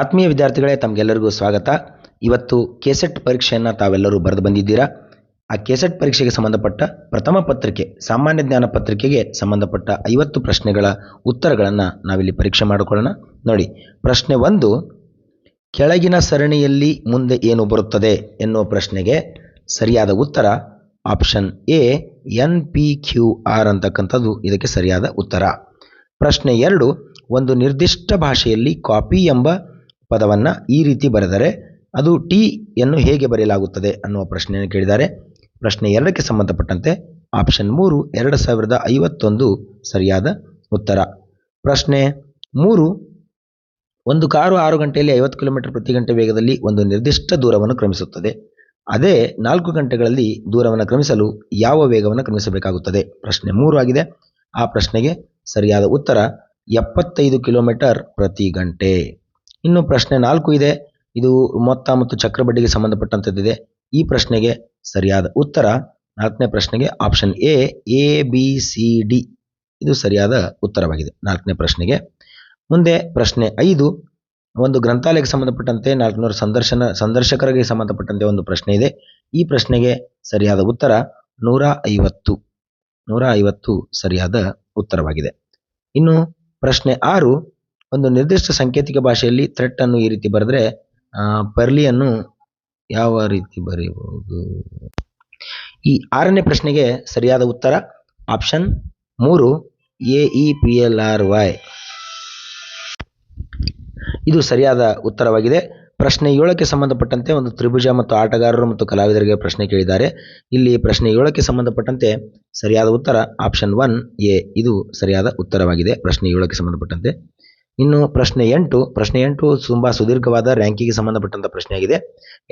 ಆತ್ಮೀಯ ವಿದ್ಯಾರ್ಥಿಗಳೇ, ತಮಗೆಲ್ಲರಿಗೂ ಸ್ವಾಗತ. ಇವತ್ತು ಕೆಸೆಟ್ ಪರೀಕ್ಷೆಯನ್ನು ತಾವೆಲ್ಲರೂ ಬರೆದು ಬಂದಿದ್ದೀರಾ? ಆ ಕೆಸೆಟ್ ಪರೀಕ್ಷೆಗೆ ಸಂಬಂಧಪಟ್ಟ ಪ್ರಥಮ ಪತ್ರಿಕೆ, ಸಾಮಾನ್ಯ ಜ್ಞಾನ ಪತ್ರಿಕೆಗೆ ಸಂಬಂಧಪಟ್ಟ ಐವತ್ತು ಪ್ರಶ್ನೆಗಳ ಉತ್ತರಗಳನ್ನು ನಾವಿಲ್ಲಿ ಪರೀಕ್ಷೆ ಮಾಡಿಕೊಳ್ಳೋಣ. ನೋಡಿ, ಪ್ರಶ್ನೆ ಒಂದು, ಕೆಳಗಿನ ಸರಣಿಯಲ್ಲಿ ಮುಂದೆ ಏನು ಬರುತ್ತದೆ ಎನ್ನುವ ಪ್ರಶ್ನೆಗೆ ಸರಿಯಾದ ಉತ್ತರ option A, N P Q R ಅಂತಕ್ಕಂಥದ್ದು ಇದಕ್ಕೆ ಸರಿಯಾದ ಉತ್ತರ. ಪ್ರಶ್ನೆ ಎರಡು, ಒಂದು ನಿರ್ದಿಷ್ಟ ಭಾಷೆಯಲ್ಲಿ ಕಾಪಿ ಎಂಬ ಪದವನ್ನು ಈ ರೀತಿ ಬರೆದರೆ ಅದು ಟಿ ಯನ್ನು ಹೇಗೆ ಬರೆಯಲಾಗುತ್ತದೆ ಅನ್ನುವ ಪ್ರಶ್ನೆಯನ್ನು ಕೇಳಿದ್ದಾರೆ. ಪ್ರಶ್ನೆ ಎರಡಕ್ಕೆ ಸಂಬಂಧಪಟ್ಟಂತೆ ಆಪ್ಷನ್ ಮೂರು, ಎರಡು ಸಾವಿರದ ಐವತ್ತೊಂದು ಸರಿಯಾದ ಉತ್ತರ. ಪ್ರಶ್ನೆ ಮೂರು, ಒಂದು ಕಾರು ಆರು ಗಂಟೆಯಲ್ಲಿ ಐವತ್ತು ಕಿಲೋಮೀಟರ್ ಪ್ರತಿ ಗಂಟೆ ವೇಗದಲ್ಲಿ ಒಂದು ನಿರ್ದಿಷ್ಟ ದೂರವನ್ನು ಕ್ರಮಿಸುತ್ತದೆ. ಅದೇ ನಾಲ್ಕು ಗಂಟೆಗಳಲ್ಲಿ ದೂರವನ್ನು ಕ್ರಮಿಸಲು ಯಾವ ವೇಗವನ್ನು ಕ್ರಮಿಸಬೇಕಾಗುತ್ತದೆ? ಪ್ರಶ್ನೆ ಮೂರು ಆಗಿದೆ. ಆ ಪ್ರಶ್ನೆಗೆ ಸರಿಯಾದ ಉತ್ತರ, ಎಪ್ಪತ್ತೈದು ಕಿಲೋಮೀಟರ್ ಪ್ರತಿ ಗಂಟೆ. ಇನ್ನು ಪ್ರಶ್ನೆ ನಾಲ್ಕು ಇದೆ. ಇದು ಮೊತ್ತ ಮತ್ತು ಚಕ್ರಬಡ್ಡಿಗೆ ಸಂಬಂಧಪಟ್ಟಂಥದ್ದಿದೆ ಈ ಪ್ರಶ್ನೆಗೆ ಸರಿಯಾದ ಉತ್ತರ, ನಾಲ್ಕನೇ ಪ್ರಶ್ನೆಗೆ option A A B C D ಇದು ಸರಿಯಾದ ಉತ್ತರವಾಗಿದೆ. ನಾಲ್ಕನೇ ಪ್ರಶ್ನೆಗೆ ಮುಂದೆ ಪ್ರಶ್ನೆ ಐದು. ಒಂದು ಗ್ರಂಥಾಲಯಕ್ಕೆ ಸಂಬಂಧಪಟ್ಟಂತೆ, ನಾಲ್ಕುನೂರು ಸಂದರ್ಶನ, ಸಂದರ್ಶಕರಿಗೆ ಸಂಬಂಧಪಟ್ಟಂತೆ ಒಂದು ಪ್ರಶ್ನೆ ಇದೆ. ಈ ಪ್ರಶ್ನೆಗೆ ಸರಿಯಾದ ಉತ್ತರ ನೂರ ಐವತ್ತು ನೂರ ಐವತ್ತು ಸರಿಯಾದ ಉತ್ತರವಾಗಿದೆ. ಇನ್ನು ಪ್ರಶ್ನೆ ಆರು. ಒಂದು ನಿರ್ದಿಷ್ಟ ಸಾಂಕೇತಿಕ ಭಾಷೆಯಲ್ಲಿ ಥ್ರೆಟ್ ಅನ್ನು ಈ ರೀತಿ ಬರೆದ್ರೆ ಪರ್ಲಿಯನ್ನು ಯಾವ ರೀತಿ ಬರೆಯಬಹುದು? ಈ ಆರನೇ ಪ್ರಶ್ನೆಗೆ ಸರಿಯಾದ ಉತ್ತರ, ಆಪ್ಷನ್ ಮೂರು, A E P L R Y. ಇದು ಸರಿಯಾದ ಉತ್ತರವಾಗಿದೆ. ಪ್ರಶ್ನೆ ಏಳಕ್ಕೆ ಸಂಬಂಧಪಟ್ಟಂತೆ ಒಂದು ತ್ರಿಭುಜ ಮತ್ತು ಆಟಗಾರರು ಮತ್ತು ಕಲಾವಿದರಿಗೆ ಪ್ರಶ್ನೆ ಕೇಳಿದ್ದಾರೆ. ಇಲ್ಲಿ ಪ್ರಶ್ನೆ ಏಳಕ್ಕೆ ಸಂಬಂಧಪಟ್ಟಂತೆ ಸರಿಯಾದ ಉತ್ತರ, ಆಪ್ಷನ್ ಒನ್, ಎ. ಇದು ಸರಿಯಾದ ಉತ್ತರವಾಗಿದೆ. ಪ್ರಶ್ನೆ ಏಳಕ್ಕೆ ಸಂಬಂಧಪಟ್ಟಂತೆ ಇನ್ನು ಪ್ರಶ್ನೆ ಎಂಟು. ಪ್ರಶ್ನೆ ಎಂಟು ತುಂಬ ಸುದೀರ್ಘವಾದ ರ್ಯಾಂಕಿಗೆ ಸಂಬಂಧಪಟ್ಟಂಥ ಪ್ರಶ್ನೆಯಾಗಿದೆ.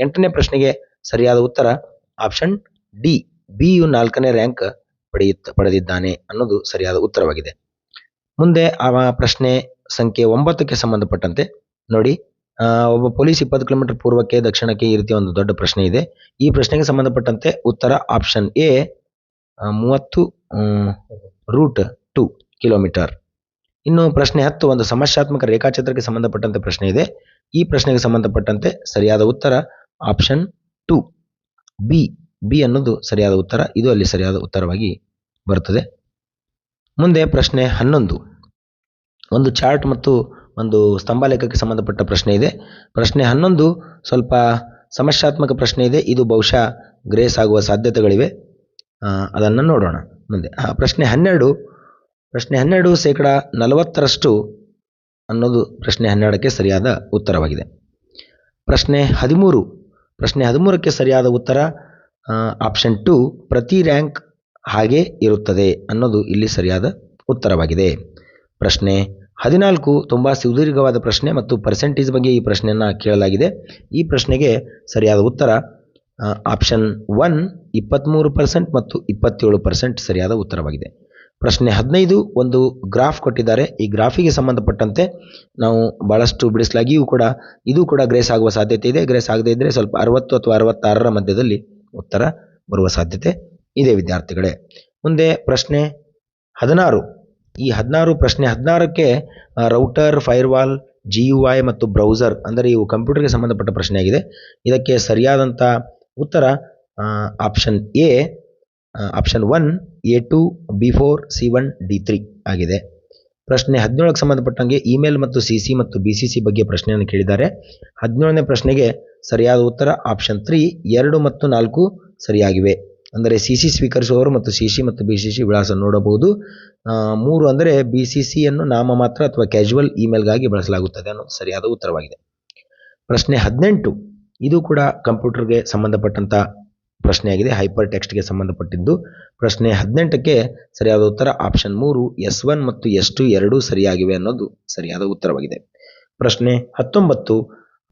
ಎಂಟನೇ ಪ್ರಶ್ನೆಗೆ ಸರಿಯಾದ ಉತ್ತರ ಆಪ್ಷನ್ ಡಿ ಬಿ ಯು ನಾಲ್ಕನೇ ರ್ಯಾಂಕ್ ಪಡೆಯುತ್ತ, ಪಡೆದಿದ್ದಾನೆ ಅನ್ನೋದು ಸರಿಯಾದ ಉತ್ತರವಾಗಿದೆ. ಮುಂದೆ ಆ ಪ್ರಶ್ನೆ ಸಂಖ್ಯೆ ಒಂಬತ್ತಕ್ಕೆ ಸಂಬಂಧಪಟ್ಟಂತೆ ನೋಡಿ. ಒಬ್ಬ ಪೊಲೀಸ್ ಇಪ್ಪತ್ತು ಕಿಲೋಮೀಟರ್ ಪೂರ್ವಕ್ಕೆ ದಕ್ಷಿಣಕ್ಕೆ ಈ ರೀತಿ ಒಂದು ದೊಡ್ಡ ಪ್ರಶ್ನೆ ಇದೆ. ಈ ಪ್ರಶ್ನೆಗೆ ಸಂಬಂಧಪಟ್ಟಂತೆ ಉತ್ತರ ಆಪ್ಷನ್ ಎ ಮೂವತ್ತು ರೂಟ್ ಟು ಕಿಲೋಮೀಟರ್ ಇನ್ನು ಪ್ರಶ್ನೆ ಹತ್ತು, ಒಂದು ಸಮಸ್ಯಾತ್ಮಕ ರೇಖಾಚಿತ್ರಕ್ಕೆ ಸಂಬಂಧಪಟ್ಟಂತೆ ಪ್ರಶ್ನೆ ಇದೆ. ಈ ಪ್ರಶ್ನೆಗೆ ಸಂಬಂಧಪಟ್ಟಂತೆ ಸರಿಯಾದ ಉತ್ತರ ಆಪ್ಷನ್ ಟು. ಬಿ ಬಿ ಅನ್ನೋದು ಸರಿಯಾದ ಉತ್ತರ, ಇದು ಅಲ್ಲಿ ಸರಿಯಾದ ಉತ್ತರವಾಗಿ ಬರುತ್ತದೆ ಮುಂದೆ ಪ್ರಶ್ನೆ ಹನ್ನೊಂದು. ಒಂದು ಚಾರ್ಟ್ ಮತ್ತು ಒಂದು ಸ್ತಂಭಾಲೇಖಕ್ಕೆ ಸಂಬಂಧಪಟ್ಟ ಪ್ರಶ್ನೆ ಇದೆ. ಪ್ರಶ್ನೆ ಹನ್ನೊಂದು, ಸ್ವಲ್ಪ ಸಮಸ್ಯಾತ್ಮಕ ಪ್ರಶ್ನೆ ಇದೆ. ಇದು ಬಹುಶಃ ಗ್ರೇಸ್ ಆಗುವ ಸಾಧ್ಯತೆಗಳಿವೆ. ಅದನ್ನು ನೋಡೋಣ ಮುಂದೆ. ಪ್ರಶ್ನೆ ಹನ್ನೆರಡು ಪ್ರಶ್ನೆ ಹನ್ನೆರಡು ಶೇಕಡ ನಲವತ್ತರಷ್ಟು ಅನ್ನೋದು ಪ್ರಶ್ನೆ ಹನ್ನೆರಡಕ್ಕೆ ಸರಿಯಾದ ಉತ್ತರವಾಗಿದೆ. ಪ್ರಶ್ನೆ ಹದಿಮೂರು, ಪ್ರಶ್ನೆ ಹದಿಮೂರಕ್ಕೆ ಸರಿಯಾದ ಉತ್ತರ ಆಪ್ಷನ್ ಟು ಪ್ರತಿ ರ್ಯಾಂಕ್ ಹಾಗೆ ಇರುತ್ತದೆ ಅನ್ನೋದು ಇಲ್ಲಿ ಸರಿಯಾದ ಉತ್ತರವಾಗಿದೆ. ಪ್ರಶ್ನೆ ಹದಿನಾಲ್ಕು, ತುಂಬ ಸುದೀರ್ಘವಾದ ಪ್ರಶ್ನೆ ಮತ್ತು ಪರ್ಸೆಂಟೇಜ್ ಬಗ್ಗೆ ಈ ಪ್ರಶ್ನೆಯನ್ನು ಕೇಳಲಾಗಿದೆ. ಈ ಪ್ರಶ್ನೆಗೆ ಸರಿಯಾದ ಉತ್ತರ ಆಪ್ಷನ್ ಒನ್ ಇಪ್ಪತ್ತ್ಮೂರು ಪರ್ಸೆಂಟ್ ಮತ್ತು ಇಪ್ಪತ್ತೇಳು ಪರ್ಸೆಂಟ್ ಸರಿಯಾದ ಉತ್ತರವಾಗಿದೆ. ಪ್ರಶ್ನೆ ಹದಿನೈದು, ಒಂದು ಗ್ರಾಫ್ ಕೊಟ್ಟಿದ್ದಾರೆ. ಈ ಗ್ರಾಫಿಗೆ ಸಂಬಂಧಪಟ್ಟಂತೆ ನಾವು ಭಾಳಷ್ಟು ಬಿಡಿಸಲಾಗಿಯೂ ಕೂಡ, ಇದು ಕೂಡ ಗ್ರೇಸ್ ಆಗುವ ಸಾಧ್ಯತೆ ಇದೆ. ಗ್ರೇಸ್ ಆಗದೇ ಇದ್ದರೆ ಸ್ವಲ್ಪ ಅರವತ್ತು ಅಥವಾ ಅರವತ್ತಾರರ ಮಧ್ಯದಲ್ಲಿ ಉತ್ತರ ಬರುವ ಸಾಧ್ಯತೆ ಇದೆ ವಿದ್ಯಾರ್ಥಿಗಳೇ. ಮುಂದೆ ಪ್ರಶ್ನೆ ಹದಿನಾರು. ಈ ಹದಿನಾರು ಪ್ರಶ್ನೆ ಹದಿನಾರಕ್ಕೆ router firewall G U I ಮತ್ತು ಬ್ರೌಸರ್ ಅಂದರೆ ಇವು ಕಂಪ್ಯೂಟರ್ಗೆ ಸಂಬಂಧಪಟ್ಟ ಪ್ರಶ್ನೆಯಾಗಿದೆ. ಇದಕ್ಕೆ ಸರಿಯಾದಂಥ ಉತ್ತರ option A option one A two B four C one D three ಆಗಿದೆ. ಪ್ರಶ್ನೆ ಹದಿನೇಳಕ್ಕೆ ಸಂಬಂಧಪಟ್ಟಂಗೆ ಇಮೇಲ್ ಮತ್ತು ಸಿ ಸಿ ಮತ್ತು ಬಿ ಸಿ ಸಿ ಬಗ್ಗೆ ಪ್ರಶ್ನೆಯನ್ನು ಕೇಳಿದ್ದಾರೆ. ಹದಿನೇಳನೇ ಪ್ರಶ್ನೆಗೆ ಸರಿಯಾದ ಉತ್ತರ ಆಪ್ಷನ್ ತ್ರೀ ಎರಡು ಮತ್ತು ನಾಲ್ಕು ಸರಿಯಾಗಿವೆ. ಅಂದರೆ ಸಿ ಸಿ ಸ್ವೀಕರಿಸುವವರು ಮತ್ತು ಸಿ ಸಿ ಮತ್ತು ಬಿ ಸಿ ಸಿ ವಿಳಾಸ ನೋಡಬಹುದು. ಮೂರು ಅಂದರೆ ಬಿ ಸಿ ಸಿಯನ್ನು ನಾಮ ಮಾತ್ರ ಅಥವಾ ಕ್ಯಾಶುವಲ್ ಇಮೇಲ್ಗಾಗಿ ಬಳಸಲಾಗುತ್ತದೆ ಅನ್ನೋದು ಸರಿಯಾದ ಉತ್ತರವಾಗಿದೆ. ಪ್ರಶ್ನೆ ಹದಿನೆಂಟು, ಇದು ಕೂಡ ಕಂಪ್ಯೂಟರ್ಗೆ ಸಂಬಂಧಪಟ್ಟಂಥ ಪ್ರಶ್ನೆಯಾಗಿದೆ. ಹೈಪರ್ ಟೆಕ್ಸ್ಟ್ಗೆ ಸಂಬಂಧಪಟ್ಟಿದ್ದು ಪ್ರಶ್ನೆ ಹದಿನೆಂಟಕ್ಕೆ ಸರಿಯಾದ ಉತ್ತರ ಆಪ್ಷನ್ ಮೂರು ಎಸ್ ಒನ್ ಮತ್ತು ಎಸ್ ಟು ಎರಡೂ ಸರಿಯಾಗಿವೆ ಅನ್ನೋದು ಸರಿಯಾದ ಉತ್ತರವಾಗಿದೆ. ಪ್ರಶ್ನೆ ಹತ್ತೊಂಬತ್ತು,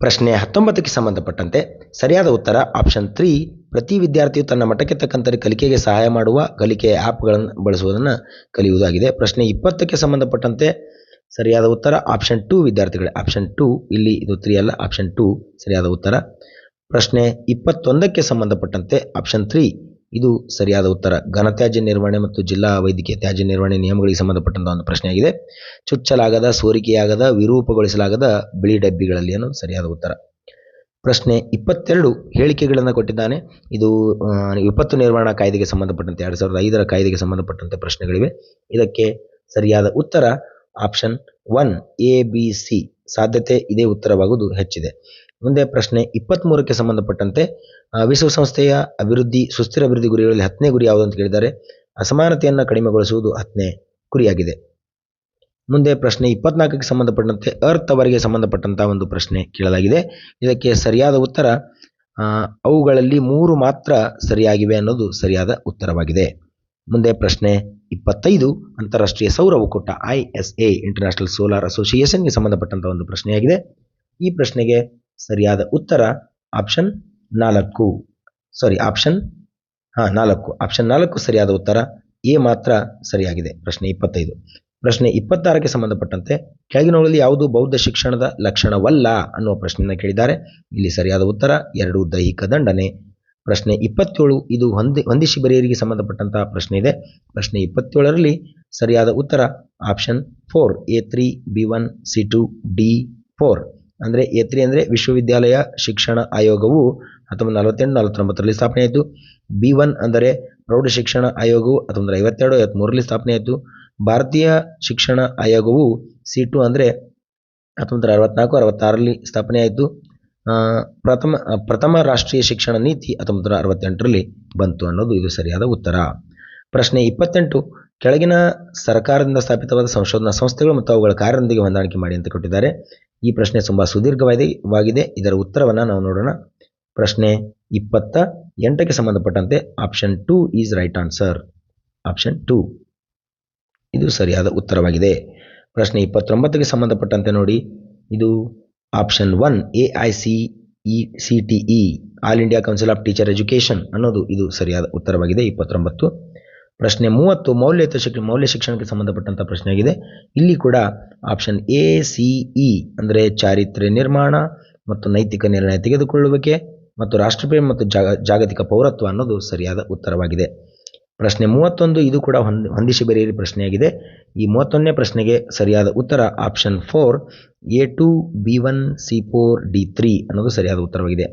ಪ್ರಶ್ನೆ ಹತ್ತೊಂಬತ್ತಕ್ಕೆ ಸಂಬಂಧಪಟ್ಟಂತೆ ಸರಿಯಾದ ಉತ್ತರ ಆಪ್ಷನ್ ತ್ರೀ ಪ್ರತಿ ವಿದ್ಯಾರ್ಥಿಯು ತನ್ನ ಮಟ್ಟಕ್ಕೆ ತಕ್ಕಂತೆ ಕಲಿಕೆಗೆ ಸಹಾಯ ಮಾಡುವ ಕಲಿಕೆಯ ಆ್ಯಪ್ಗಳನ್ನು ಬಳಸುವುದನ್ನು ಕಲಿಯುವುದಾಗಿದೆ. ಪ್ರಶ್ನೆ ಇಪ್ಪತ್ತಕ್ಕೆ ಸಂಬಂಧಪಟ್ಟಂತೆ ಸರಿಯಾದ ಉತ್ತರ ಆಪ್ಷನ್ ಟು ವಿದ್ಯಾರ್ಥಿಗಳೇ. ಆಪ್ಷನ್ ಟು ಇಲ್ಲಿ ಇದು ತ್ರೀ ಅಲ್ಲ. ಆಪ್ಷನ್ ಟು ಸರಿಯಾದ ಉತ್ತರ. ಪ್ರಶ್ನೆ ಇಪ್ಪತ್ತೊಂದಕ್ಕೆ ಸಂಬಂಧಪಟ್ಟಂತೆ ಆಪ್ಷನ್ ತ್ರೀ ಇದು ಸರಿಯಾದ ಉತ್ತರ. ಘನತ್ಯಾಜ್ಯ ನಿರ್ವಹಣೆ ಮತ್ತು ಜಿಲ್ಲಾ ವೈದ್ಯಕೀಯ ತ್ಯಾಜ್ಯ ನಿರ್ವಹಣೆ ನಿಯಮಗಳಿಗೆ ಸಂಬಂಧಪಟ್ಟಂತಹ ಒಂದು ಪ್ರಶ್ನೆಯಾಗಿದೆ. ಚುಚ್ಚಲಾಗದ, ಸೋರಿಕೆಯಾಗದ, ವಿರೂಪಗೊಳಿಸಲಾಗದ ಬಿಳಿ ಡಬ್ಬಿಗಳಲ್ಲಿ ಅನ್ನೋದು ಸರಿಯಾದ ಉತ್ತರ. ಪ್ರಶ್ನೆ ಇಪ್ಪತ್ತೆರಡು ಹೇಳಿಕೆಗಳನ್ನು ಕೊಟ್ಟಿದ್ದಾನೆ. ಇದು ವಿಪತ್ತು ನಿರ್ವಹಣಾ ಕಾಯ್ದೆಗೆ ಸಂಬಂಧಪಟ್ಟಂತೆ, ಎರಡು ಸಾವಿರದ ಐದರ ಕಾಯ್ದೆಗೆ ಸಂಬಂಧಪಟ್ಟಂತೆ ಪ್ರಶ್ನೆಗಳಿವೆ. ಇದಕ್ಕೆ ಸರಿಯಾದ ಉತ್ತರ. Option one A B C ಸಾಧ್ಯತೆ ಇದೇ ಉತ್ತರವಾಗುವುದು ಹೆಚ್ಚಿದೆ. ಮುಂದೆ ಪ್ರಶ್ನೆ ಇಪ್ಪತ್ತ್ಮೂರಕ್ಕೆ ಸಂಬಂಧಪಟ್ಟಂತೆ ವಿಶ್ವಸಂಸ್ಥೆಯ ಅಭಿವೃದ್ಧಿ, ಸುಸ್ಥಿರ ಅಭಿವೃದ್ಧಿ ಗುರಿಗಳಲ್ಲಿ ಹತ್ತನೇ ಗುರಿ ಯಾವುದು ಅಂತ ಕೇಳಿದ್ದಾರೆ. ಅಸಮಾನತೆಯನ್ನು ಕಡಿಮೆಗೊಳಿಸುವುದು ಹತ್ತನೇ ಗುರಿಯಾಗಿದೆ. ಮುಂದೆ ಪ್ರಶ್ನೆ ಇಪ್ಪತ್ನಾಲ್ಕಕ್ಕೆ ಸಂಬಂಧಪಟ್ಟಂತೆ, ಅರ್ಥ್ ಅವರಿಗೆ ಸಂಬಂಧಪಟ್ಟಂತ ಒಂದು ಪ್ರಶ್ನೆ ಕೇಳಲಾಗಿದೆ. ಇದಕ್ಕೆ ಸರಿಯಾದ ಉತ್ತರ ಅವುಗಳಲ್ಲಿ ಮೂರು ಮಾತ್ರ ಸರಿಯಾಗಿವೆ ಅನ್ನೋದು ಸರಿಯಾದ ಉತ್ತರವಾಗಿದೆ. ಮುಂದೆ ಪ್ರಶ್ನೆ ಇಪ್ಪತ್ತೈದು, ಅಂತಾರಾಷ್ಟ್ರೀಯ ಸೌರ ಒಕ್ಕೂಟ, I S A, international solar ಅಸೋಸಿಯೇಷನ್ಗೆ ಸಂಬಂಧಪಟ್ಟಂತ ಒಂದು ಪ್ರಶ್ನೆಯಾಗಿದೆ. ಈ ಪ್ರಶ್ನೆಗೆ ಸರಿಯಾದ ಉತ್ತರ ಆಪ್ಷನ್ ನಾಲ್ಕು. ಸಾರಿ ಆಪ್ಷನ್ ಹಾಂ, ನಾಲ್ಕು. ಆಪ್ಷನ್ ನಾಲ್ಕು ಸರಿಯಾದ ಉತ್ತರ, ಎ ಮಾತ್ರ ಸರಿಯಾಗಿದೆ. ಪ್ರಶ್ನೆ ಇಪ್ಪತ್ತೈದು. ಪ್ರಶ್ನೆ ಇಪ್ಪತ್ತಾರಕ್ಕೆ ಸಂಬಂಧಪಟ್ಟಂತೆ ಕೆಳಗಿನವುಗಳಲ್ಲಿ ಯಾವುದು ಬೌದ್ಧ ಶಿಕ್ಷಣದ ಲಕ್ಷಣವಲ್ಲ ಅನ್ನುವ ಪ್ರಶ್ನೆಯನ್ನು ಕೇಳಿದ್ದಾರೆ. ಇಲ್ಲಿ ಸರಿಯಾದ ಉತ್ತರ, ಎರಡು ದೈಹಿಕ ದಂಡನೆ. ಪ್ರಶ್ನೆ ಇಪ್ಪತ್ತೇಳು, ಇದು ಹೊಂದಿ, ಹೊಂದಿಸಿ ಬರೆಯರಿಗೆ ಸಂಬಂಧಪಟ್ಟಂತಹ ಪ್ರಶ್ನೆ ಇದೆ. ಪ್ರಶ್ನೆ ಇಪ್ಪತ್ತೇಳರಲ್ಲಿ ಸರಿಯಾದ ಉತ್ತರ option four A three B one C two D four ಅಂದರೆ ಎ ತ್ರೀ ಅಂದರೆ ವಿಶ್ವವಿದ್ಯಾಲಯ ಶಿಕ್ಷಣ ಆಯೋಗವು ಹತ್ತೊಂಬತ್ತು ನಲವತ್ತೆಂಟು ನಲವತ್ತೊಂಬತ್ತರಲ್ಲಿ ಸ್ಥಾಪನೆ ಆಯಿತು. ಬಿ ಒನ್ ಅಂದರೆ ಪ್ರೌಢ ಶಿಕ್ಷಣ ಆಯೋಗವು ಹತ್ತೊಂಬತ್ತು ಐವತ್ತೆರಡು ಐವತ್ತ್ಮೂರರಲ್ಲಿ ಸ್ಥಾಪನೆ ಆಯಿತು. ಭಾರತೀಯ ಶಿಕ್ಷಣ ಆಯೋಗವು ಸಿ ಟು ಅಂದರೆ ಹತ್ತೊಂಬತ್ತು ಅರವತ್ನಾಲ್ಕು ಅರವತ್ತಾರರಲ್ಲಿ ಸ್ಥಾಪನೆ ಆಯಿತು. ಆ, ಪ್ರಥಮ ಪ್ರಥಮ ರಾಷ್ಟ್ರೀಯ ಶಿಕ್ಷಣ ನೀತಿ ಹತ್ತೊಂಬತ್ತು ನೂರ ಅರವತ್ತೆಂಟರಲ್ಲಿ ಬಂತು ಅನ್ನೋದು ಇದು ಸರಿಯಾದ ಉತ್ತರ. ಪ್ರಶ್ನೆ ಇಪ್ಪತ್ತೆಂಟು ಕೆಳಗಿನ ಸರ್ಕಾರದಿಂದ ಸ್ಥಾಪಿತವಾದ ಸಂಶೋಧನಾ ಸಂಸ್ಥೆಗಳು ಮತ್ತು ಅವುಗಳ ಕಾರ್ಯದೊಂದಿಗೆ ಹೊಂದಾಣಿಕೆ ಮಾಡಿ ಅಂತ ಕೊಟ್ಟಿದ್ದಾರೆ. ಈ ಪ್ರಶ್ನೆ ತುಂಬ ಸುದೀರ್ಘವಾಗಿದೆ, ವಾಗಿದೆ. ಇದರ ಉತ್ತರವನ್ನು ನಾವು ನೋಡೋಣ. ಪ್ರಶ್ನೆ ಇಪ್ಪತ್ತ ಎಂಟಕ್ಕೆ ಸಂಬಂಧಪಟ್ಟಂತೆ option two is right answer option two ಇದು ಸರಿಯಾದ ಉತ್ತರವಾಗಿದೆ. ಪ್ರಶ್ನೆ ಇಪ್ಪತ್ತೊಂಬತ್ತಕ್ಕೆ ಸಂಬಂಧಪಟ್ಟಂತೆ ನೋಡಿ. ಇದು option one A I C E C T E all India council of teacher education ಅನ್ನೋದು ಇದು ಸರಿಯಾದ ಉತ್ತರವಾಗಿದೆ. ಇಪ್ಪತ್ತೊಂಬತ್ತು. ಪ್ರಶ್ನೆ ಮೂವತ್ತು ಮೌಲ್ಯಯುತ ಶಿಕ್ಷಣ ಮೌಲ್ಯ ಶಿಕ್ಷಣಕ್ಕೆ ಸಂಬಂಧಪಟ್ಟಂಥ ಪ್ರಶ್ನೆಯಾಗಿದೆ ಇಲ್ಲಿ ಕೂಡ ಆಪ್ಷನ್ ಎ ಸಿ ಇ ಅಂದರೆ ಚಾರಿತ್ರ್ಯ ನಿರ್ಮಾಣ ಮತ್ತು ನೈತಿಕ ನಿರ್ಣಯ ತೆಗೆದುಕೊಳ್ಳುವಿಕೆ ಮತ್ತು ರಾಷ್ಟ್ರಪ್ರೇಮ ಮತ್ತು ಜಾಗ, ಜಾಗತಿಕ ಪೌರತ್ವ ಅನ್ನೋದು ಸರಿಯಾದ ಉತ್ತರವಾಗಿದೆ. ಪ್ರಶ್ನೆ ಮೂವತ್ತೊಂದು, ಇದು ಕೂಡ ಹೊಂದ್, ಹೊಂದಿಸಿ ಬರೆಯಿರಿ ಪ್ರಶ್ನೆಯಾಗಿದೆ ಈ ಮೂವತ್ತೊಂದನೇ ಪ್ರಶ್ನೆಗೆ ಸರಿಯಾದ ಉತ್ತರ option four A two B one C four D three ಅನ್ನೋದು ಸರಿಯಾದ ಉತ್ತರವಾಗಿದೆ.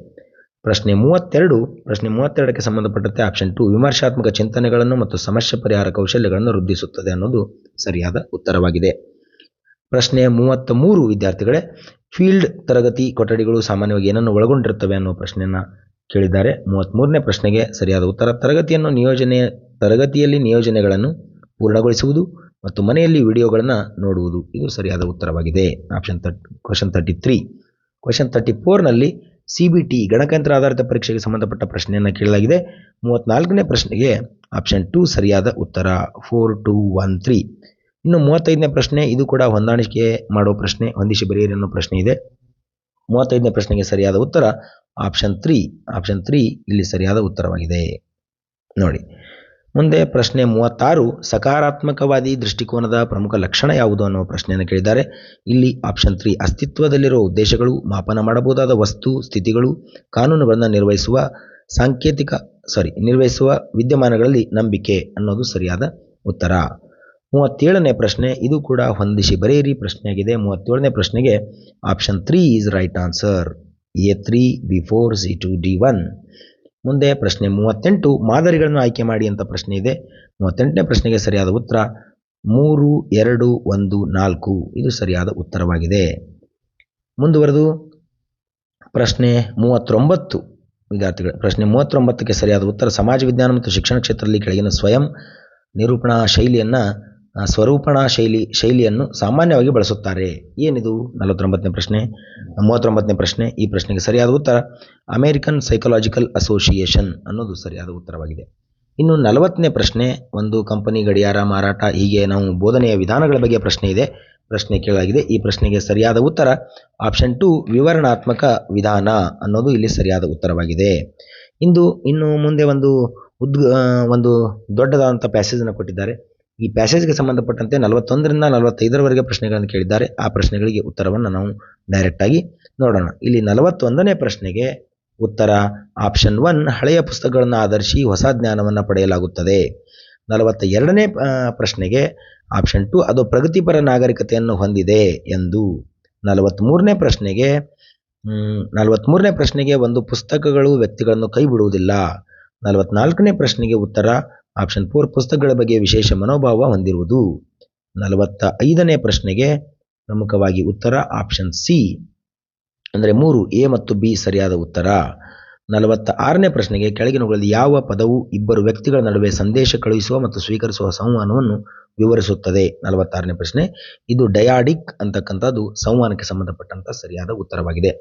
ಪ್ರಶ್ನೆ ಮೂವತ್ತೆರಡು, ಪ್ರಶ್ನೆ ಮೂವತ್ತೆರಡಕ್ಕೆ ಸಂಬಂಧಪಟ್ಟಂತೆ ಆಪ್ಷನ್ ಟು ವಿಮರ್ಶಾತ್ಮಕ ಚಿಂತನೆಗಳನ್ನು ಮತ್ತು ಸಮಸ್ಯೆ ಪರಿಹಾರ ಕೌಶಲ್ಯಗಳನ್ನು ವೃದ್ಧಿಸುತ್ತದೆ ಅನ್ನೋದು ಸರಿಯಾದ ಉತ್ತರವಾಗಿದೆ. ಪ್ರಶ್ನೆ ಮೂವತ್ತ ಮೂರು ವಿದ್ಯಾರ್ಥಿಗಳೇ ಫೀಲ್ಡ್ ತರಗತಿ ಕೊಠಡಿಗಳು ಸಾಮಾನ್ಯವಾಗಿ ಏನನ್ನು ಒಳಗೊಂಡಿರುತ್ತವೆ ಅನ್ನೋ ಪ್ರಶ್ನೆಯನ್ನು ಕೇಳಿದ್ದಾರೆ. ಮೂವತ್ತ್ಮೂರನೇ ಪ್ರಶ್ನೆಗೆ ಸರಿಯಾದ ಉತ್ತರ, ತರಗತಿಯನ್ನು ನಿಯೋಜನೆ, ತರಗತಿಯಲ್ಲಿ ನಿಯೋಜನೆಗಳನ್ನು ಪೂರ್ಣಗೊಳಿಸುವುದು ಮತ್ತು ಮನೆಯಲ್ಲಿ ವಿಡಿಯೋಗಳನ್ನು ನೋಡುವುದು. ಇದು ಸರಿಯಾದ ಉತ್ತರವಾಗಿದೆ. Option third question thirty three question thirty ಫೋರ್ನಲ್ಲಿ C B T, ಗಣಕಯಂತ್ರ ಆಧಾರಿತ ಪರೀಕ್ಷೆಗೆ ಸಂಬಂಧಪಟ್ಟ ಪ್ರಶ್ನೆಯನ್ನು ಕೇಳಲಾಗಿದೆ. ಮೂವತ್ತ್ನಾಲ್ಕನೇ ಪ್ರಶ್ನೆಗೆ ಆಪ್ಷನ್ ಟು ಸರಿಯಾದ ಉತ್ತರ ಫೋರ್ ಟು ಒನ್ ತ್ರೀ ಇನ್ನು ಮೂವತ್ತೈದನೇ ಪ್ರಶ್ನೆ, ಇದು ಕೂಡ ಹೊಂದಾಣಿಕೆ ಮಾಡುವ ಪ್ರಶ್ನೆ, ಹೊಂದಿಸಿ ಬರೆಯಿರಿ ಅನ್ನೋ ಪ್ರಶ್ನೆ ಇದೆ. ಮೂವತ್ತೈದನೇ ಪ್ರಶ್ನೆಗೆ ಸರಿಯಾದ ಉತ್ತರ ಆಪ್ಷನ್ ತ್ರೀ ಆಪ್ಷನ್ ತ್ರೀ ಇಲ್ಲಿ ಸರಿಯಾದ ಉತ್ತರವಾಗಿದೆ. ನೋಡಿ ಮುಂದೆ ಪ್ರಶ್ನೆ ಮೂವತ್ತಾರು, ಸಕಾರಾತ್ಮಕವಾದಿ ದೃಷ್ಟಿಕೋನದ ಪ್ರಮುಖ ಲಕ್ಷಣ ಯಾವುದು ಅನ್ನೋ ಪ್ರಶ್ನೆಯನ್ನು ಕೇಳಿದ್ದಾರೆ. ಇಲ್ಲಿ ಆಪ್ಷನ್ ತ್ರೀ ಅಸ್ತಿತ್ವದಲ್ಲಿರುವ ಉದ್ದೇಶಗಳು, ಮಾಪನ ಮಾಡಬಹುದಾದ ವಸ್ತು, ಸ್ಥಿತಿಗಳು, ಕಾನೂನುಗಳನ್ನು ನಿರ್ವಹಿಸುವ ಸಾಂಕೇತಿಕ ಸಾರಿ ನಿರ್ವಹಿಸುವ ವಿದ್ಯಮಾನಗಳಲ್ಲಿ ನಂಬಿಕೆ ಅನ್ನೋದು ಸರಿಯಾದ ಉತ್ತರ. ಮೂವತ್ತೇಳನೇ ಪ್ರಶ್ನೆ, ಇದು ಕೂಡ ಹೊಂದಿಸಿ ಬರೆಯಿರಿ, ಪ್ರಶ್ನೆಯಾಗಿದೆ. ಮೂವತ್ತೇಳನೇ ಪ್ರಶ್ನೆಗೆ option three is right answer A three B four C two D one ಮುಂದೆ ಪ್ರಶ್ನೆ ಮೂವತ್ತೆಂಟು, ಮಾದರಿಗಳನ್ನು ಆಯ್ಕೆ ಮಾಡಿ ಅಂತ ಪ್ರಶ್ನೆ ಇದೆ. ಮೂವತ್ತೆಂಟನೇ ಪ್ರಶ್ನೆಗೆ ಸರಿಯಾದ ಉತ್ತರ ಮೂರು, ಎರಡು, ಒಂದು, ನಾಲ್ಕು. ಇದು ಸರಿಯಾದ ಉತ್ತರವಾಗಿದೆ. ಮುಂದುವರೆದು ಪ್ರಶ್ನೆ ಮೂವತ್ತೊಂಬತ್ತು. ವಿದ್ಯಾರ್ಥಿಗಳು, ಪ್ರಶ್ನೆ ಮೂವತ್ತೊಂಬತ್ತಕ್ಕೆ ಸರಿಯಾದ ಉತ್ತರ ಸಮಾಜ ವಿಜ್ಞಾನ ಮತ್ತು ಶಿಕ್ಷಣ ಕ್ಷೇತ್ರದಲ್ಲಿ ಕೆಳಗಿನ ಸ್ವಯಂ ನಿರೂಪಣಾ ಶೈಲಿಯನ್ನು ಸ್ವರೂಪಣಾ ಶೈಲಿ, ಶೈಲಿಯನ್ನು ಸಾಮಾನ್ಯವಾಗಿ ಬಳಸುತ್ತಾರೆ. ಏನಿದು? ನಲವತ್ತೊಂಬತ್ತನೇ ಪ್ರಶ್ನೆ. ಮೂವತ್ತೊಂಬತ್ತನೇ ಪ್ರಶ್ನೆ. ಈ ಪ್ರಶ್ನೆಗೆ ಸರಿಯಾದ ಉತ್ತರ, ಅಮೇರಿಕನ್ ಸೈಕಲಾಜಿಕಲ್ ಅಸೋಸಿಯೇಷನ್ ಅನ್ನೋದು ಸರಿಯಾದ ಉತ್ತರವಾಗಿದೆ. ಇನ್ನು ನಲವತ್ತನೇ ಪ್ರಶ್ನೆ, ಒಂದು ಕಂಪನಿ ಗಡಿಯಾರ ಮಾರಾಟ, ಹೀಗೆ ನಾವು ಬೋಧನೆಯ ವಿಧಾನಗಳ ಬಗ್ಗೆ ಪ್ರಶ್ನೆ ಇದೆ. ಪ್ರಶ್ನೆ ಕೇಳಲಾಗಿದೆ. ಈ ಪ್ರಶ್ನೆಗೆ ಸರಿಯಾದ ಉತ್ತರ, ಆಪ್ಷನ್ ಟು, ವಿವರಣಾತ್ಮಕ ವಿಧಾನ ಅನ್ನೋದು ಇಲ್ಲಿ ಸರಿಯಾದ ಉತ್ತರವಾಗಿದೆ. ಇಂದು, ಇನ್ನು ಮುಂದೆ ಒಂದು ಉದ್ ಒಂದು ದೊಡ್ಡದಾದಂಥ ಪ್ಯಾಸೇಜನ್ನು ಕೊಟ್ಟಿದ್ದಾರೆ. ಈ ಪ್ಯಾಸೇಜ್ಗೆ ಸಂಬಂಧಪಟ್ಟಂತೆ ನಲವತ್ತೊಂದರಿಂದ ನಲವತ್ತೈದರವರೆಗೆ ಪ್ರಶ್ನೆಗಳನ್ನು ಕೇಳಿದ್ದಾರೆ. ಆ ಪ್ರಶ್ನೆಗಳಿಗೆ ಉತ್ತರವನ್ನು ನಾವು ಡೈರೆಕ್ಟಾಗಿ ನೋಡೋಣ. ಇಲ್ಲಿ ನಲವತ್ತೊಂದನೇ ಪ್ರಶ್ನೆಗೆ ಉತ್ತರ ಆಪ್ಷನ್ ಒನ್ ಹಳೆಯ ಪುಸ್ತಕಗಳನ್ನು ಆಧರಿಸಿ ಹೊಸ ಜ್ಞಾನವನ್ನು ಪಡೆಯಲಾಗುತ್ತದೆ. ನಲವತ್ತ ಎರಡನೇ ಪ್ರಶ್ನೆಗೆ ಆಪ್ಷನ್ ಟು ಅದು ಪ್ರಗತಿಪರ ನಾಗರಿಕತೆಯನ್ನು ಹೊಂದಿದೆ ಎಂದು. ನಲವತ್ತ್ಮೂರನೇ ಪ್ರಶ್ನೆಗೆ ನಲವತ್ತ್ಮೂರನೇ ಪ್ರಶ್ನೆಗೆ ಒಂದು ಪುಸ್ತಕಗಳು ವ್ಯಕ್ತಿಗಳನ್ನು ಕೈ ಬಿಡುವುದಿಲ್ಲ. ನಲವತ್ತ್ನಾಲ್ಕನೇ ಪ್ರಶ್ನೆಗೆ ಉತ್ತರ ಆಪ್ಷನ್ ಫೋರ್ ಪುಸ್ತಕಗಳ ಬಗ್ಗೆ ವಿಶೇಷ ಮನೋಭಾವ ಹೊಂದಿರುವುದು. ನಲವತ್ತ ಐದನೇ ಪ್ರಶ್ನೆಗೆ ಪ್ರಮುಖವಾಗಿ ಉತ್ತರ ಆಪ್ಷನ್ ಸಿ ಅಂದರೆ ಮೂರು ಎ ಮತ್ತು ಬಿ ಸರಿಯಾದ ಉತ್ತರ. ನಲವತ್ತ ಆರನೇ ಪ್ರಶ್ನೆಗೆ ಕೆಳಗಿನವುಗಳಲ್ಲಿ ಯಾವ ಪದವು ಇಬ್ಬರು ವ್ಯಕ್ತಿಗಳ ನಡುವೆ ಸಂದೇಶ ಕಳುಹಿಸುವ ಮತ್ತು ಸ್ವೀಕರಿಸುವ ಸಂವಹನವನ್ನು ವಿವರಿಸುತ್ತದೆ? ನಲವತ್ತಾರನೇ ಪ್ರಶ್ನೆ. ಇದು ಡಯಾಡಿಕ್ ಅಂತಕ್ಕಂಥದ್ದು, ಸಂವಹನಕ್ಕೆ ಸಂಬಂಧಪಟ್ಟಂತ ಸರಿಯಾದ ಉತ್ತರವಾಗಿದೆ.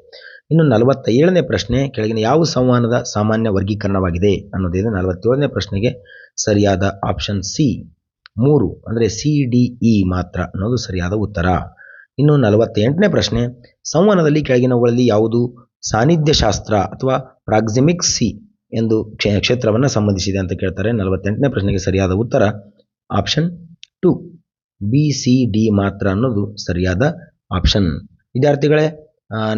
ಇನ್ನು ನಲವತ್ತ ಏಳನೇ ಪ್ರಶ್ನೆ, ಕೆಳಗಿನ ಯಾವ ಸಂವಹನದ ಸಾಮಾನ್ಯ ವರ್ಗೀಕರಣವಾಗಿದೆ ಅನ್ನೋದಿದೆ ನಲವತ್ತೇಳನೇ ಪ್ರಶ್ನೆಗೆ ಸರಿಯಾದ ಆಪ್ಷನ್ ಸಿ ಮೂರು ಅಂದರೆ ಸಿ ಡಿ ಇ ಮಾತ್ರ ಅನ್ನೋದು ಸರಿಯಾದ ಉತ್ತರ. ಇನ್ನು ನಲವತ್ತೆಂಟನೇ ಪ್ರಶ್ನೆ ಸಂವಹನದಲ್ಲಿ ಕೆಳಗಿನವುಗಳಲ್ಲಿ ಯಾವುದು? ಸಾನ್ನಿಧ್ಯಶಾಸ್ತ್ರ ಅಥವಾ ಪ್ರಾಕ್ಸಿಮಿಕ್ ಸಿ ಎಂದು ಕ್ಷೇ, ಕ್ಷೇತ್ರವನ್ನು ಸಂಬಂಧಿಸಿದೆ ಅಂತ ಕೇಳ್ತಾರೆ. ನಲವತ್ತೆಂಟನೇ ಪ್ರಶ್ನೆಗೆ ಸರಿಯಾದ ಉತ್ತರ. Option two B C D ಮಾತ್ರ ಅನ್ನೋದು ಸರಿಯಾದ ಆಪ್ಷನ್ ವಿದ್ಯಾರ್ಥಿಗಳೇ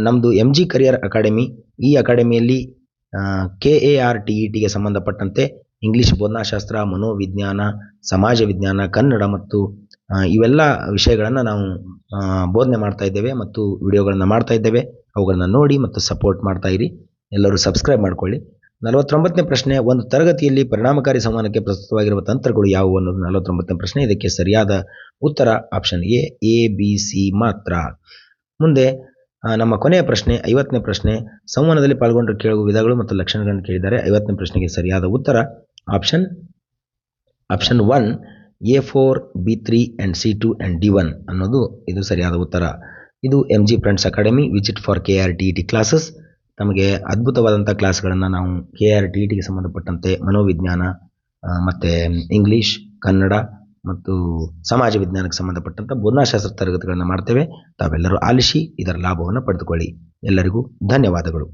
ನಮ್ಮದು ಎಂ ಜಿ ಕರಿಯರ್ ಅಕಾಡೆಮಿ ಈ ಅಕಾಡೆಮಿಯಲ್ಲಿ K A R T E ಟಿಗೆ ಸಂಬಂಧಪಟ್ಟಂತೆ ಇಂಗ್ಲಿಷ್ ಬೋಧನಾಶಾಸ್ತ್ರ, ಮನೋವಿಜ್ಞಾನ, ಸಮಾಜ ವಿಜ್ಞಾನ, ಕನ್ನಡ ಮತ್ತು ಇವೆಲ್ಲ ವಿಷಯಗಳನ್ನು ನಾವು ಬೋಧನೆ ಮಾಡ್ತಾ ಇದ್ದೇವೆ ಮತ್ತು ವಿಡಿಯೋಗಳನ್ನು ಮಾಡ್ತಾ ಇದ್ದೇವೆ. ಅವುಗಳನ್ನು ನೋಡಿ ಮತ್ತು ಸಪೋರ್ಟ್ ಮಾಡ್ತಾ ಇರಿ. ಎಲ್ಲರೂ ಸಬ್ಸ್ಕ್ರೈಬ್ ಮಾಡಿಕೊಳ್ಳಿ. ನಲವತ್ತೊಂಬತ್ತನೇ ಪ್ರಶ್ನೆ, ಒಂದು ತರಗತಿಯಲ್ಲಿ ಪರಿಣಾಮಕಾರಿ ಸಂವಹನಕ್ಕೆ ಪ್ರಸ್ತುತವಾಗಿರುವ ತಂತ್ರಗಳು ಯಾವುವು ಅನ್ನೋದು ನಲವತ್ತೊಂಬತ್ತನೇ ಪ್ರಶ್ನೆ. ಇದಕ್ಕೆ ಸರಿಯಾದ ಉತ್ತರ option A A, B, C ಮಾತ್ರ. ಮುಂದೆ ನಮ್ಮ ಕೊನೆಯ ಪ್ರಶ್ನೆ, ಐವತ್ತನೇ ಪ್ರಶ್ನೆ. ಸಂವಹನದಲ್ಲಿ ಪಾಲ್ಗೊಂಡು ಕೇಳುವ ವಿಧಗಳು ಮತ್ತು ಲಕ್ಷಣಗಳನ್ನು ಕೇಳಿದ್ದಾರೆ ಐವತ್ತನೇ ಪ್ರಶ್ನೆಗೆ ಸರಿಯಾದ ಉತ್ತರ option option one A four B three and C two and D one ಅನ್ನೋದು ಇದು ಸರಿಯಾದ ಉತ್ತರ. ಇದು M G friends academy visit for K R T E T classes ನಮಗೆ ಅದ್ಭುತವಾದಂಥ ಕ್ಲಾಸ್ಗಳನ್ನು ನಾವು ಕೆ ಆರ್ ಟಿ ಇ ಟಿಗೆ ಸಂಬಂಧಪಟ್ಟಂತೆ ಮನೋವಿಜ್ಞಾನ ಮತ್ತು ಇಂಗ್ಲೀಷ್ ಕನ್ನಡ ಮತ್ತು ಸಮಾಜ ವಿಜ್ಞಾನಕ್ಕೆ ಸಂಬಂಧಪಟ್ಟಂಥ ಬೋಧನಾಶಾಸ್ತ್ರ ತರಗತಿಗಳನ್ನು ಮಾಡ್ತೇವೆ. ತಾವೆಲ್ಲರೂ ಆಲಿಸಿ ಇದರ ಲಾಭವನ್ನು ಪಡೆದುಕೊಳ್ಳಿ. ಎಲ್ಲರಿಗೂ ಧನ್ಯವಾದಗಳು.